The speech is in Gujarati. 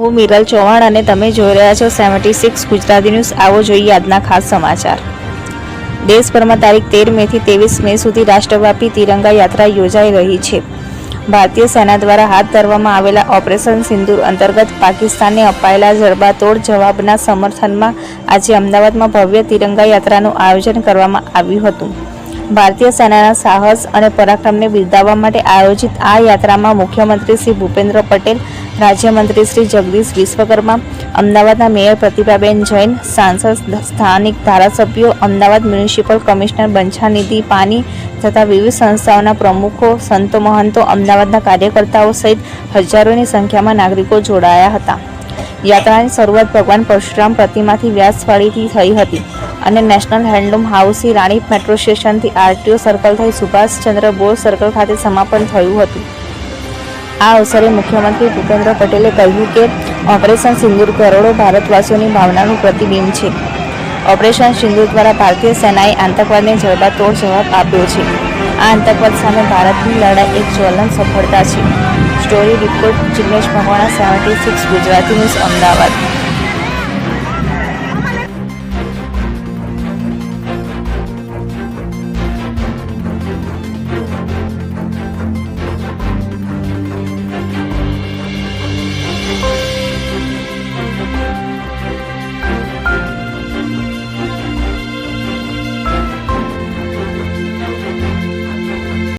હું મિરલ ચૌહાણ અને તમે જોઈ રહ્યા છો સેવન્ટી સિક્સ ગુજરાતી ન્યૂઝ. આવો જોઈએ આજના ખાસ સમાચાર. દેશભરમાં તારીખ તેર મેથી ત્રેવીસ મે સુધી રાષ્ટ્રવ્યાપી તિરંગા યાત્રા યોજાઈ રહી છે. ભારતીય સેના દ્વારા હાથ ધરવામાં આવેલા ઓપરેશન સિંદૂર અંતર્ગત પાકિસ્તાનને અપાયેલા જડબાતોડ જવાબના સમર્થનમાં આજે અમદાવાદમાં ભવ્ય તિરંગા યાત્રાનું આયોજન કરવામાં આવ્યું હતું. ભારતીય સેનાના સાહસ અને પરાક્રમને બિરદાવવા માટે આયોજિત આ યાત્રામાં મુખ્યમંત્રી શ્રી ભૂપેન્દ્ર પટેલ, રાજ્યમંત્રી શ્રી જગદીશ વિશ્વકર્મા, અમદાવાદના મેયર પ્રતિભાબેન જૈન, સાંસદ સ્થાનિક ધારાસભ્યો, અમદાવાદ મ્યુનિસિપલ કમિશનર બંછાનિધિ પાની તથા વિવિધ સંસ્થાઓના પ્રમુખો, સંતો મહંતો, અમદાવાદના કાર્યકર્તાઓ સહિત હજારોની સંખ્યામાં નાગરિકો જોડાયા હતા. યાત્રાની શરૂઆત ભગવાન પરશુરામ પ્રતિમાથી વ્યાસવાડીથી થઈ હતી. અને નેશનલ હેન્ડલૂમ હાઉસથી રાણી મેટ્રો સ્ટેશનથી આરટીઓ સર્કલ થઈ સુભાષચંદ્ર બોઝ સર્કલ ખાતે સમાપન થયું હતું. આ અવસરે મુખ્યમંત્રી ભૂપેન્દ્ર પટેલે કહ્યું કે ઓપરેશન સિંદૂર કરોડો ભારતવાસીઓની ભાવનાનું પ્રતિબિંબ છે. ઓપરેશન સિંદૂર દ્વારા ભારતીય સેનાએ આતંકવાદને જડબાતોડ જવાબ આપ્યો છે. આ આતંકવાદ સામે ભારતની લડાઈ એક જ્વલન સફળતા છે. Story report Jignesh Makwana, seventy six, Gujarati news, Ahmedabad.